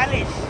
Morales.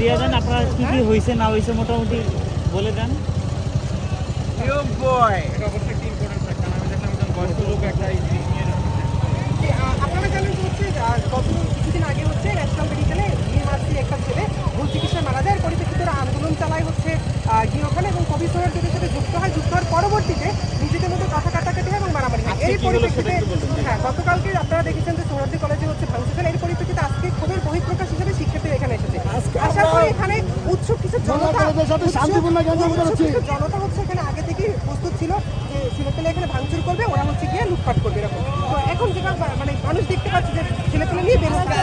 দিয়ে দেন আপনারা কি কি হয়েছে না হয়েছে মোটামুটি বলে দেন। আপনারা জানেন হচ্ছে গত কিছুদিন আগে হচ্ছে ন্যাশনাল মেডিকেলে একটা ছেলে ভুল চিকিৎসায় মারা যায়। পরিপ্রেক্ষিতে ওরা আন্দোলন চালায় হচ্ছে গিয়ে ওখানে এবং কবি সোহেলদের সাথে যুক্ত হয়। যুক্ত হওয়ার পরবর্তীতে নিজেদের মধ্যে কথা কাটাকাটি হয় এবং মারামারি হয়। এই পরিপ্রেক্ষিতে হ্যাঁ গতকালকে আপনারা দেখেছেন যে সোহরার্দি কলেজে উৎসুক কিছু জনতা শান্তিপূর্ণ জনতা হচ্ছে এখানে আগে থেকেই প্রস্তুত ছিল যে ছেলেপেলে এখানে ভাঙচুর করবে ওরা হচ্ছে গিয়ে লুটপাট করবে এরকম তো এখন যেটা মানে মানুষ দেখতে পাচ্ছে যে ছেলেপেলে নিয়ে বেরোচ্ছে